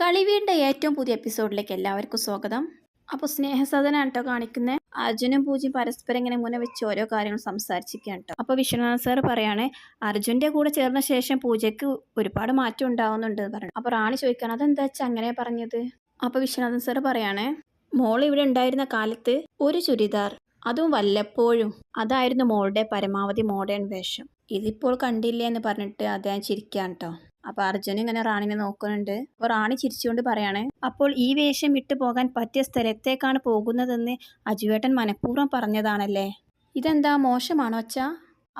കളിവീടിന്റെ ഏറ്റവും പുതിയ എപ്പിസോഡിലേക്ക് എല്ലാവർക്കും സ്വാഗതം. അപ്പോൾ സ്നേഹസദനാണ് കേട്ടോ കാണിക്കുന്നത് അർജുനും പൂജയും പരസ്പരം ഇങ്ങനെ മുന്നേ വെച്ച് ഓരോ കാര്യങ്ങൾ സംസാരിച്ചിരിക്കുകയാണ് കേട്ടോ അപ്പോൾ വിശ്വനാഥ് സാർ പറയാണ് അർജുന്റെ കൂടെ ചേർന്ന ശേഷം പൂജയ്ക്ക് ഒരുപാട് മാറ്റം ഉണ്ടാവുന്നുണ്ട് പറഞ്ഞു അപ്പോൾ റാണി ചോദിക്കണം അതെന്താ വെച്ചാൽ അങ്ങനെ പറഞ്ഞത്? അപ്പോൾ വിശ്വനാഥൻ സാർ പറയാണ് മോൾ ഇവിടെ ഉണ്ടായിരുന്ന കാലത്ത് ഒരു ചുരിദാർ അതും വല്ലപ്പോഴും അതായിരുന്നു മോളുടെ പരമാവധി മോഡേൺ വേഷം. ഇതിപ്പോൾ കണ്ടില്ലേ എന്ന് പറഞ്ഞിട്ട് അദ്ദേഹം ചിരിക്കുകയാണ് കേട്ടോ അപ്പൊ അർജുൻ ഇങ്ങനെ റാണിനെ നോക്കുന്നുണ്ട്. അപ്പൊ റാണി ചിരിച്ചുകൊണ്ട് പറയാണ് അപ്പോൾ ഈ വേഷം വിട്ടു പോകാൻ പറ്റിയ സ്ഥലത്തേക്കാണ് പോകുന്നതെന്ന് അജുവേട്ടൻ മനഃപൂർവം പറഞ്ഞതാണല്ലേ? ഇതെന്താ മോശമാണോ അച്ഛാ?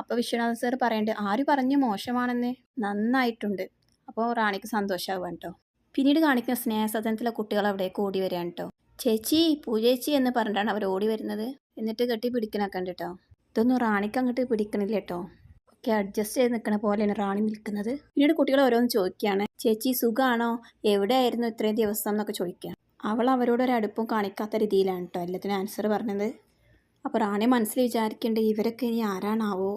അപ്പൊ വിശ്വനാഥൻ സാർ പറയണ്ട് ആര് പറഞ്ഞു മോശമാണെന്ന്? നന്നായിട്ടുണ്ട്. അപ്പോൾ റാണിക്ക് സന്തോഷമാവുക കേട്ടോ പിന്നീട് കാണിക്കുന്ന സ്നേഹസദനത്തിലെ കുട്ടികൾ അവിടേക്ക് ഓടി വരികയാണ് കേട്ടോ ചേച്ചി പൂജേച്ചി എന്ന് പറഞ്ഞിട്ടാണ് അവർ ഓടി വരുന്നത്. എന്നിട്ട് കെട്ടി പിടിക്കണൊക്കെ ഉണ്ട് കേട്ടോ ഇതൊന്നും റാണിക്ക് അങ്ങോട്ട് പിടിക്കണില്ല കേട്ടോ ഒക്കെ അഡ്ജസ്റ്റ് ചെയ്ത് നിൽക്കണ പോലെയാണ് റാണി നിൽക്കുന്നത്. പിന്നീട് കുട്ടികൾ ഓരോന്ന് ചോദിക്കുകയാണ് ചേച്ചി സുഖമാണോ എവിടെയായിരുന്നു ഇത്രയും ദിവസം എന്നൊക്കെ ചോദിക്കുക അവൾ അവരോട് ഒരു അടുപ്പും കാണിക്കാത്ത രീതിയിലാണ് കേട്ടോ എല്ലാത്തിനും ആൻസർ പറഞ്ഞത്. അപ്പോൾ റാണി മനസ്സിൽ വിചാരിക്കേണ്ടത് ഇവരൊക്കെ ഇനി ആരാണാവോ?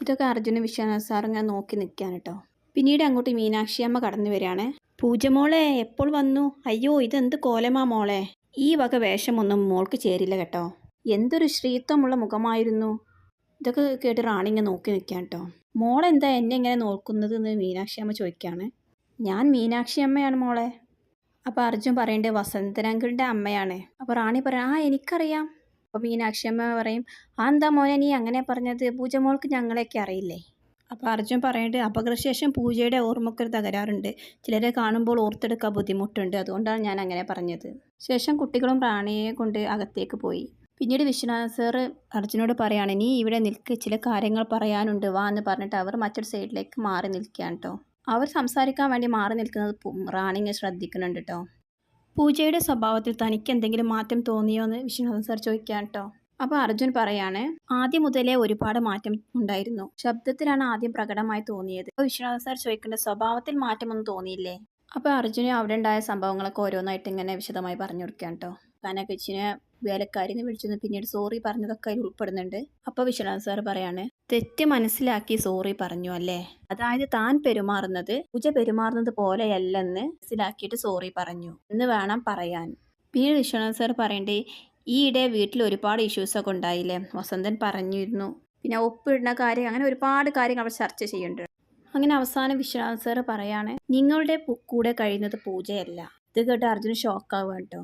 ഇതൊക്കെ അർജുന വിശ്വനാഥ് ഇങ്ങനെ നോക്കി നിൽക്കുകയാണ് കേട്ടോ. പിന്നീട് അങ്ങോട്ട് മീനാക്ഷി അമ്മ കടന്നു വരികയാണ്. പൂജമോളെ എപ്പോൾ വന്നു? അയ്യോ ഇതെന്ത് കോലമാ മോളെ? ഈ വക വേഷമൊന്നും മോൾക്ക് ചേരില്ല കേട്ടോ. എന്തൊരു ശ്രീത്വമുള്ള മുഖമായിരുന്നു. ഇതൊക്കെ കേട്ട് റാണി ഇങ്ങനെ നോക്കി നിൽക്കാൻ കേട്ടോ മോളെന്താ എന്നെ ഇങ്ങനെ നോക്കുന്നത് എന്ന് മീനാക്ഷി അമ്മ ചോദിക്കുകയാണ് ഞാൻ മീനാക്ഷി അമ്മയാണ് മോളെ. അപ്പോൾ അർജുൻ പറയേണ്ടത് വസന്തരങ്കിളിന്റെ അമ്മയാണ്. അപ്പോൾ റാണി പറയാം ആ എനിക്കറിയാം. അപ്പോൾ മീനാക്ഷി അമ്മ പറയും ആ എന്താ മോനെ നീ അങ്ങനെ പറഞ്ഞത്? പൂജ മോൾക്ക് ഞങ്ങളെയൊക്കെ അറിയില്ലേ? അപ്പോൾ അർജുൻ പറയേണ്ടത് അപകടശേഷം പൂജയുടെ ഓർമ്മക്കൊരു തകരാറുണ്ട്. ചിലരെ കാണുമ്പോൾ ഓർത്തെടുക്കാൻ ബുദ്ധിമുട്ടുണ്ട്. അതുകൊണ്ടാണ് ഞാൻ അങ്ങനെ പറഞ്ഞത്. ശേഷം കുട്ടികളും റാണിയെ കൊണ്ട് അകത്തേക്ക് പോയി. പിന്നീട് വിശ്വനാഥ സാറ് അർജുനോട് പറയുകയാണ് നീ ഇവിടെ നിൽക്ക് ചില കാര്യങ്ങൾ പറയാനുണ്ട്. വാ എന്ന് പറഞ്ഞിട്ട് അവർ മറ്റൊരു സൈഡിലേക്ക് മാറി നിൽക്കുകയാണ് കേട്ടോ അവർ സംസാരിക്കാൻ വേണ്ടി മാറി നിൽക്കുന്നത് റാണിങ്ങ് റാണി ശ്രദ്ധിക്കുന്നുണ്ട് കേട്ടോ പൂജയുടെ സ്വഭാവത്തിൽ തനിക്ക് എന്തെങ്കിലും മാറ്റം തോന്നിയോ എന്ന് വിശ്വനാഥൻ സാർ ചോദിക്കുകയാണ് കേട്ടോ അപ്പോൾ അർജുൻ പറയാണ് ആദ്യം മുതലേ ഒരുപാട് മാറ്റം ഉണ്ടായിരുന്നു. ശബ്ദത്തിലാണ് ആദ്യം പ്രകടമായി തോന്നിയത്. അപ്പോൾ വിശ്വനാഥൻ സാർ ചോദിക്കേണ്ട സ്വഭാവത്തിൽ മാറ്റമൊന്നും തോന്നിയില്ലേ? അപ്പോൾ അർജുന് അവിടെ ഉണ്ടായ സംഭവങ്ങളൊക്കെ ഓരോന്നായിട്ട് ഇങ്ങനെ വിശദമായി പറഞ്ഞു കൊടുക്കുകയാണ് കേട്ടോ കനകച്ചിനെ വേലക്കാരിന്ന് വിളിച്ചെന്ന് പിന്നീട് സോറി പറഞ്ഞതൊക്കെ അതിൽ ഉൾപ്പെടുന്നുണ്ട്. അപ്പോൾ വിശ്വനാഥ് സാർ പറയാണ് തെറ്റ് മനസ്സിലാക്കി സോറി പറഞ്ഞു അല്ലേ? അതായത് താൻ പെരുമാറുന്നത് പൂജ പെരുമാറുന്നത് പോലെയല്ലെന്ന് മനസ്സിലാക്കിയിട്ട് സോറി പറഞ്ഞു എന്ന് വേണം പറയാൻ. പിന്നീട് വിശ്വനാഥ് സാർ പറയണ്ടേ ഈയിടെ വീട്ടിൽ ഒരുപാട് ഇഷ്യൂസൊക്കെ ഉണ്ടായില്ലേ? വസന്തൻ പറഞ്ഞിരുന്നു. പിന്നെ ഒപ്പിടുന്ന കാര്യം അങ്ങനെ ഒരുപാട് കാര്യങ്ങൾ അവർ ചർച്ച ചെയ്യുന്നുണ്ട്. അങ്ങനെ അവസാനം വിശ്വനാഥ് സാർ പറയാണ് നിങ്ങളുടെ കൂടെ കഴിയുന്നത് പൂജയല്ല. ഇത് കേട്ട് അർജുന് ഷോക്കാവുക കേട്ടോ.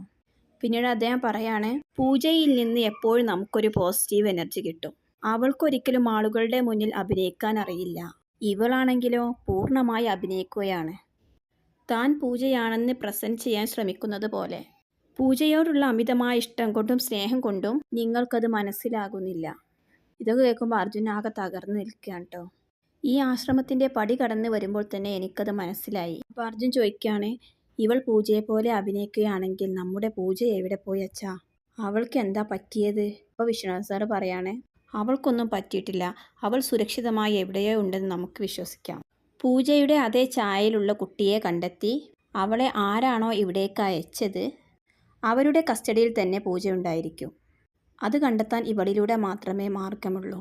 പിന്നീട് അദ്ദേഹം പറയാണ് പൂജയിൽ നിന്ന് എപ്പോഴും നമുക്കൊരു പോസിറ്റീവ് എനർജി കിട്ടും. അവൾക്കൊരിക്കലും ആളുകളുടെ മുന്നിൽ അഭിനയിക്കാൻ അറിയില്ല. ഇവളാണെങ്കിലോ പൂർണമായി അഭിനയിക്കുകയാണ്. താൻ പൂജയാണെന്ന് പ്രസന്റ് ചെയ്യാൻ ശ്രമിക്കുന്നത് പോലെ. പൂജയോടുള്ള അമിതമായ ഇഷ്ടം കൊണ്ടും സ്നേഹം കൊണ്ടും നിങ്ങൾക്കത് മനസ്സിലാകുന്നില്ല. ഇതൊക്കെ കേൾക്കുമ്പോൾ അർജുൻ ആകെ തകർന്നു നിൽക്കുകയാണ് കേട്ടോ ഈ ആശ്രമത്തിന്റെ പടി കടന്ന് വരുമ്പോൾ തന്നെ എനിക്കത് മനസ്സിലായി. അപ്പോൾ അർജുൻ ചോദിക്കുകയാണ് ഇവൾ പൂജയെപ്പോലെ പോലെ അഭിനയിക്കുകയാണെങ്കിൽ നമ്മുടെ പൂജ എവിടെ പോയി അച്ഛാ? അവൾക്ക് എന്താ പറ്റിയത്? അപ്പോൾ വിശ്വനാഥ് സാറ് പറയാണ് അവൾക്കൊന്നും പറ്റിയിട്ടില്ല. അവൾ സുരക്ഷിതമായി എവിടെയോ ഉണ്ടെന്ന് നമുക്ക് വിശ്വസിക്കാം. പൂജയുടെ അതേ ചായയിലുള്ള കുട്ടിയെ കണ്ടെത്തി അവളെ ആരാണോ ഇവിടേക്ക് അയച്ചത്? അവരുടെ കസ്റ്റഡിയിൽ തന്നെ പൂജ ഉണ്ടായിരിക്കും. അത് കണ്ടെത്താൻ ഇവളിലൂടെ മാത്രമേ മാർഗമുള്ളൂ.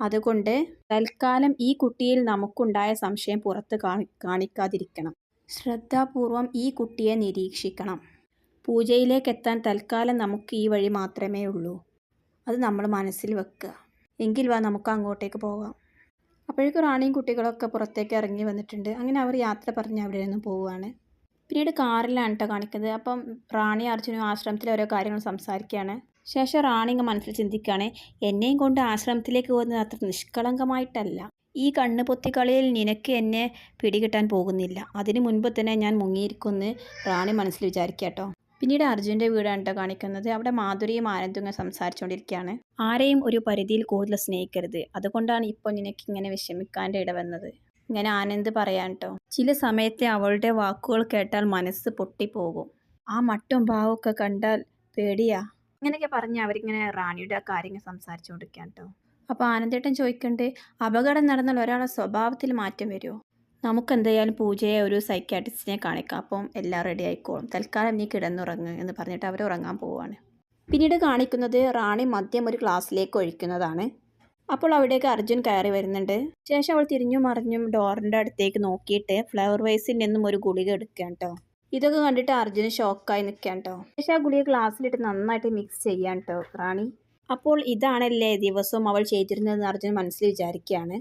അതുകൊണ്ട് തൽക്കാലം ഈ കുട്ടിയിൽ നമുക്കുണ്ടായ സംശയം പുറത്ത് കാണി കാണിക്കാതിരിക്കണം. ശ്രദ്ധാപൂർവം ഈ കുട്ടിയെ നിരീക്ഷിക്കണം. പൂജയിലേക്ക് എത്താൻ തൽക്കാലം നമുക്ക് ഈ വഴി മാത്രമേ ഉള്ളൂ. അത് നമ്മൾ മനസ്സിൽ വെക്കുക. എങ്കിൽ വാ നമുക്ക് അങ്ങോട്ടേക്ക് പോകാം. അപ്പോഴേക്കും റാണിയും കുട്ടികളൊക്കെ പുറത്തേക്ക് ഇറങ്ങി വന്നിട്ടുണ്ട്. അങ്ങനെ അവർ യാത്ര പറഞ്ഞ് അവിടെ നിന്ന് പോവുകയാണ്. പിന്നീട് കാറിലാണ് കേട്ടോ കാണിക്കുന്നത്. അപ്പം റാണി അർജുനും ആശ്രമത്തിലെ ഓരോ കാര്യങ്ങൾ സംസാരിക്കുകയാണ്. ശേഷം റാണി ഇങ്ങ് മനസ്സിൽ ചിന്തിക്കുകയാണ് എന്നെയും കൊണ്ട് ആശ്രമത്തിലേക്ക് പോകുന്നത് അത്ര നിഷ്കളങ്കമായിട്ടല്ല. ഈ കണ്ണ് പൊത്തിക്കളിയിൽ നിനക്ക് എന്നെ പിടികിട്ടാൻ പോകുന്നില്ല. അതിനു മുൻപ് തന്നെ ഞാൻ മുങ്ങിയിരിക്കുമെന്ന് റാണി മനസ്സിൽ വിചാരിക്കുക കേട്ടോ. പിന്നീട് അർജുന്റെ വീടാണ് കാണിക്കുന്നത്. അവിടെ മാധുരിയും ആനന്ദുങ്ങ സംസാരിച്ചുകൊണ്ടിരിക്കുകയാണ്. ആരെയും ഒരു പരിധിയിൽ കൂടുതൽ സ്നേഹിക്കരുത്. അതുകൊണ്ടാണ് ഇപ്പോൾ നിനക്ക് ഇങ്ങനെ വിഷമിക്കാന്റെ ഇടവന്നത് ഇങ്ങനെ ആനന്ദ് പറയാൻ കേട്ടോ. ചില സമയത്തെ അവളുടെ വാക്കുകൾ കേട്ടാൽ മനസ്സ് പൊട്ടിപ്പോകും. ആ മട്ടും ഭാവമൊക്കെ കണ്ടാൽ പേടിയാ. ഇങ്ങനെയൊക്കെ പറഞ്ഞ് അവരിങ്ങനെ റാണിയുടെ കാര്യങ്ങൾ സംസാരിച്ചുകൊണ്ടിരിക്കുകയാണ് കേട്ടോ. അപ്പോൾ ആനന്ദേട്ടൻ ചോദിക്കണ്ട് അപകടം നടന്നാൽ ഒരാളെ സ്വഭാവത്തിൽ മാറ്റം വരുമോ? നമുക്ക് എന്തായാലും പൂജയെ ഒരു സൈക്കാട്രിസ്റ്റിനെ കാണിക്കാം. അപ്പം എല്ലാം റെഡി ആയിക്കോളും. തൽക്കാലം നീ കിടന്നുറങ്ങ് എന്ന് പറഞ്ഞിട്ട് അവർ ഉറങ്ങാൻ പോവുകയാണ് പിന്നീട് കാണിക്കുന്നത് റാണി മദ്യം ഒരു ക്ലാസ്സിലേക്ക് ഒഴിക്കുന്നതാണ്. അപ്പോൾ അവിടേക്ക് അർജുൻ കയറി വരുന്നുണ്ട്. ശേഷം അവൾ തിരിഞ്ഞു മറിഞ്ഞും ഡോറിന്റെ അടുത്തേക്ക് നോക്കിയിട്ട് ഫ്ലവർ വൈസിൽ നിന്നും ഒരു ഗുളിക എടുക്കുകയാണ് കേട്ടോ ഇതൊക്കെ കണ്ടിട്ട് അർജുന് ഷോക്കായി നിൽക്കാൻ കേട്ടോ ശേഷം ആ ഗുളിക ഗ്ലാസ്സിലിട്ട് നന്നായിട്ട് മിക്സ് ചെയ്യാൻ കേട്ടോ റാണി. അപ്പോൾ ഇതാണല്ലേ ദിവസവും അവൾ ചെയ്തിരുന്നതെന്ന് അർജുൻ മനസ്സിൽ വിചാരിക്കുകയാണ്.